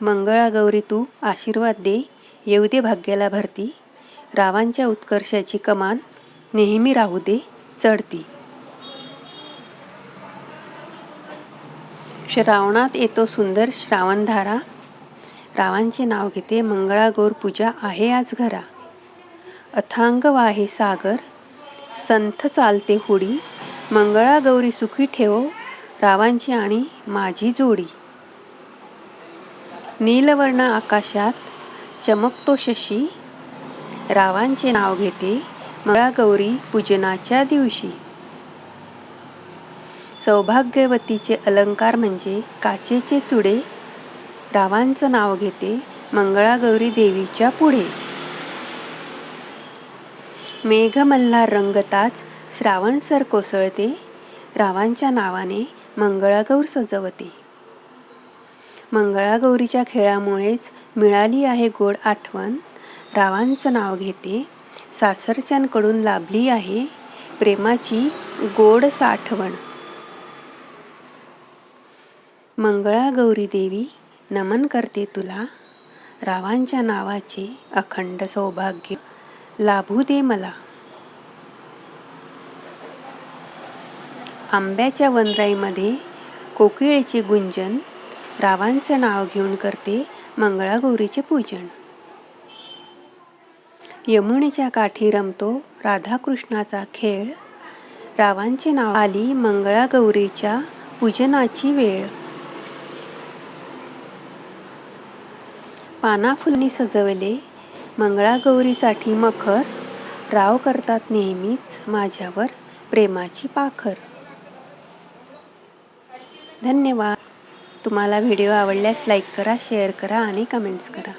मंगळागौरी तू आशीर्वाद दे येऊ दे भाग्याला भरती. रावांच्या उत्कर्षाची कमान नेहमी राहू दे चढती. श्रावणात येतो सुंदर श्रावणधारा. रावांचे नाव घेते मंगळागौर पूजा आहे आज घरा. अथांग वाहे सागर संथ चालते होडी. मंगळागौरी सुखी ठेवो रावांची आणि माझी जोडी. नीलवर्ण आकाशात चमकतो शशी रावांचे नाव घेते मंगळागौरी पूजनाच्या दिवशी. सौभाग्यवतीचे अलंकार म्हणजे काचेचे चुडे. रावांचं नाव घेते मंगळागौरी देवीच्या पुढे. मेघमल्हार रंगताच श्रावण सर कोसळते. रावांच्या नावाने मंगळागौर सजवते. मंगळागौरीच्या खेळामुळेच मिळाली आहे गोड आठवण. रावांचं नाव घेते. सासरच्यांकडून लाभली आहे प्रेमाची गोड साठवण. मंगळागौरी देवी नमन करते तुला. रावांच्या नावाचे अखंड सौभाग्य लाभू दे मला. आंब्याच्या वनराईमध्ये कोकिळेचे गुंजन रावांचं नाव घेऊन करते मंगळागौरीचे पूजन. यमुनेच्या काठी रमतो राधाकृष्णाचा खेळ. रावांचे नाव आली मंगळागौरीच्या पूजनाची वेळ. पानाफुलांनी सजवले मंगळागौरीसाठी मखर. राव करतात नेहमीच माझ्यावर प्रेमाची पाखर. धन्यवाद. तुम्हाला व्हिडिओ आवडल्यास लाईक करा शेअर करा आणि कमेंट्स करा.